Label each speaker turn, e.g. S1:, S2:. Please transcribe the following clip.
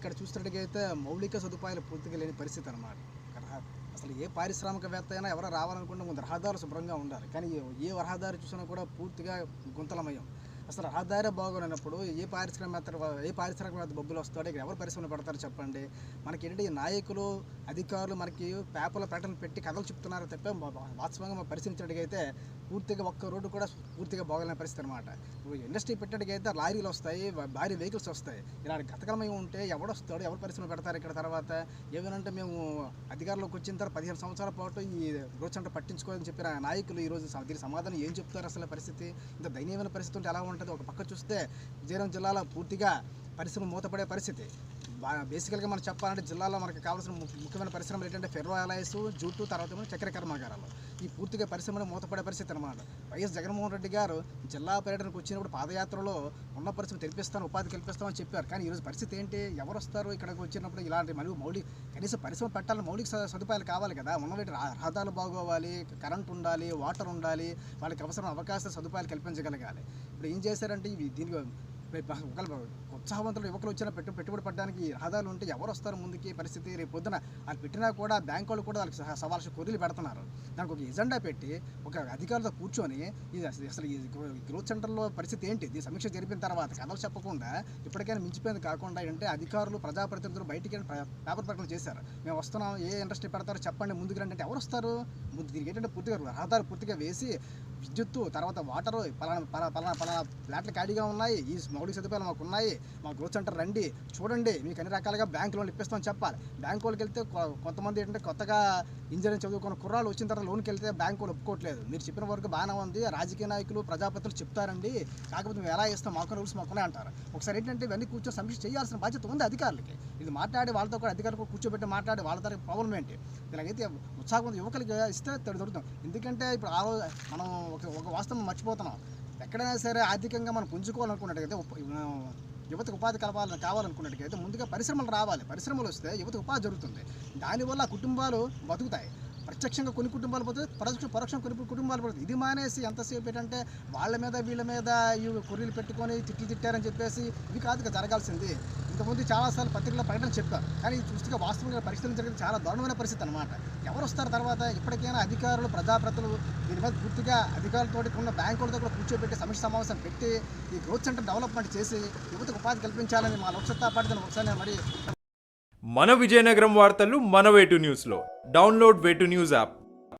S1: ఇక్కడ చూసినట్టుగైతే మౌలిక సదుపాయాలు పూర్తిగా లేని పరిస్థితి అనమాట అసలు ఏ పారిశ్రామికవేత్త అయినా ఎవరో రావాలనుకుంటే ముందు రహదారులు శుభ్రంగా ఉండాలి. కానీ ఏ రహదారి చూసినా కూడా పూర్తిగా గుంతలమయం. అసలు రహదారి బాగున్నప్పుడు ఏ పారిశ్రామికవేత్త ఏ పారిశ్రామికవేత్త బొబ్బులు వస్తాడో ఇక్కడ ఎవరు పరిశ్రమలు పెడతారు చెప్పండి. మనకి ఏంటి నాయకులు అధికారులు మనకి పేపర్ల ప్రకటన పెట్టి కథలు చెప్తున్నారు తప్ప వాస్తవంగా పరిశీలించినట్టుగైతే పూర్తిగా ఒక్క రోడ్డు కూడా పూర్తిగా బాగోలేని పరిస్థితి అనమాట ఇండస్ట్రీ పెట్టినట్టుగైతే లారీలు వస్తాయి భారీ వెహికల్స్ వస్తాయి. ఇలాంటి గతకలమై ఉంటే ఎవడు వస్తాడు ఎవరు పరిశ్రమ పెడతారు ఇక్కడ తర్వాత? ఏమనంటే మేము అధికారంలోకి వచ్చిన తర్వాత పదిహేను సంవత్సరాల పాటు ఈ రోజు అంటే పట్టించుకోవాలని చెప్పిన నాయకులు ఈ రోజు దీనికి సమాధానం ఏం చెప్తారు అసలు పరిస్థితి? ఇంత దయనీయమైన పరిస్థితి ఉంటే ఎలా ఉంటుంది ఒక పక్క చూస్తే విజయనగరం జిల్లాలో పూర్తిగా పరిశ్రమ మూతపడే పరిస్థితి. బేసికల్గా మనం చెప్పాలంటే జిల్లాలో మనకు కావాల్సిన ముఖ్యమైన పరిశ్రమలు ఏంటంటే ఫెర్రో అలయస్ జూటు తర్వాత ఏమో చక్కెర కర్మాగారాలు. ఈ పూర్తిగా పరిశ్రమలు మూతపడే పరిస్థితి అనమాట వైఎస్ జగన్మోహన్ రెడ్డి గారు జిల్లా పర్యటనకు వచ్చినప్పుడు పాదయాత్రలో ఉన్న పరిశ్రమ తెరిపిస్తాను ఉపాధి కల్పిస్తామని చెప్పారు. కానీ ఈరోజు పరిస్థితి ఏంటి? ఎవరు వస్తారు ఇక్కడికి వచ్చినప్పుడు? ఇలాంటి మరియు మౌలిక కనీసం పరిశ్రమ పెట్టాలని మౌలిక సదుపాయాలు కావాలి కదా. ఉన్నవి రహదారులు బాగోవాలి కరెంట్ ఉండాలి వాటర్ ఉండాలి వాళ్ళకి అవసరం అవకాశ సదుపాయాలు కల్పించగలగాలి. ఇప్పుడు ఏం చేశారంటే ఇవి దీనికి ఒకవేళ ఉత్సాహవంతులు యువకులు వచ్చిన పెట్టు పెట్టుబడి పడడానికి రహదారులు ఉంటే ఎవరు వస్తారు ముందుకి పరిస్థితి? రేపు పొద్దున అది పెట్టినా కూడా బ్యాంక్ వాళ్ళు కూడా వాళ్ళకి సహా సవాల్స్ కొదిలి పెడుతున్నారు. దానికి ఒక ఎజెండా పెట్టి ఒక అధికారులతో కూర్చొని ఇది అసలు ఈ గ్రోత్ సెంటర్లో పరిస్థితి ఏంటి? దీని సమీక్ష జరిపిన తర్వాత కథలు చెప్పకుండా ఇప్పటికైనా మించిపోయింది కాకుండా ఏంటంటే అధికారులు ప్రజాప్రతినిధులు బయటికి పేపర్ ప్రకటన చేశారు. మేము వస్తున్నాం ఏ ఇండస్ట్రీ పెడతారో చెప్పండి ముందుకు రండి అంటే ఎవరు వస్తారు? ముందు దీనికి ఏంటంటే పూర్తిగా రహదారు పూర్తిగా వేసి విద్యుత్తు తర్వాత వాటరు పలానా పలా- పలానా పలానా ఫ్లాట్లు ఖాళీగా ఉన్నాయి. ఈ మౌలిక సదుపాయాలు మాకు ఉన్నాయి మా గ్రోత్ సెంటర్ రండి. చూడండి మీకు అన్ని రకాలుగా బ్యాంక్ లోన్లు ఇప్పిస్తామని చెప్పాలి. బ్యాంక్ వాళ్ళకి వెళ్తే కొ- కొంతమంది ఏంటంటే కొత్తగా ఇంజనీరింగ్ చదువుకున్న కుర్రాళ్ళు వచ్చిన తర్వాత లోన్కి వెళ్తే బ్యాంకు వాళ్ళు ఒప్పుకోవట్లేదు. మీరు చెప్పిన వరకు బాగానే ఉంది. రాజకీయ నాయకులు ప్రజాపతులు చెప్తారండి. కాకపోతే మేము ఎలా ఇస్తాం మాకు రూల్స్ మాకునే అంటారు. ఒకసారి ఏంటంటే ఇవన్నీ కూర్చొని సమీక్ష చేయాల్సిన బాధ్యత ఉంది అధికారులకి. ఇది మాట్లాడి వాళ్ళతో కూడా అధికారులు కూడా కూర్చోబెట్టి మాట్లాడి వాళ్ళ తరగతి ప్రాబ్లం ఏంటి? ఇలాగైతే ఉత్సాహం యువకులకి ఇస్తే దొరుకుతాం. ఎందుకంటే ఇప్పుడు ఆ రోజు మనం ఒక ఒక వాస్తవం మర్చిపోతున్నాం. ఎక్కడైనా సరే ఆర్థికంగా మనం పుంజుకోవాలనుకున్నట్టుగా యువతకు ఉపాధి కలపాలని కావాలనుకున్నట్టుగైతే ముందుగా పరిశ్రమలు రావాలి. పరిశ్రమలు వస్తే యువతకు ఉపాధి జరుగుతుంది. దానివల్ల కుటుంబాలు బతుకుతాయి. ప్రత్యక్షంగా కొన్ని కుటుంబాలు పోతే పరోక్ష పరోక్షం కొన్ని కుటుంబాలు పడుతుంది ఇది మానేసి ఎంతసేపు ఏంటంటే వాళ్ళ మీద వీళ్ళ మీద ఈ కొర్రీలు పెట్టుకొని తిట్లు తిట్టారని చెప్పేసి ఇవి కాదు జరగాల్సింది. ఇంతకుముందు చాలాసార్లు పత్రికల్లో ప్రకటన చెప్పారు. కానీ చూస్తుగా చూస్తే వాస్తవంగా పరిస్థితులు జరిగిన చాలా దారుణమైన పరిస్థితి అనమాట ఎవరు వస్తారు తర్వాత? ఇప్పటికైనా అధికారులు ప్రజాప్రతులు దీని మీద పూర్తిగా అధికారులతో ఉన్న బ్యాంకులతో కూడా కూర్చోబెట్టి సమీక్ష సమావేశం పెట్టి ఈ గ్రోత్ సెంటర్ డెవలప్మెంట్ చేసి యువతకు ఉపాధి కల్పించాలని మా లోక్సత్తా పార్టీ ఒకసారి మరి
S2: మన విజయనగరం వార్తలు మన వేటు న్యూస్లో. డౌన్లోడ్ వేటు న్యూస్ యాప్.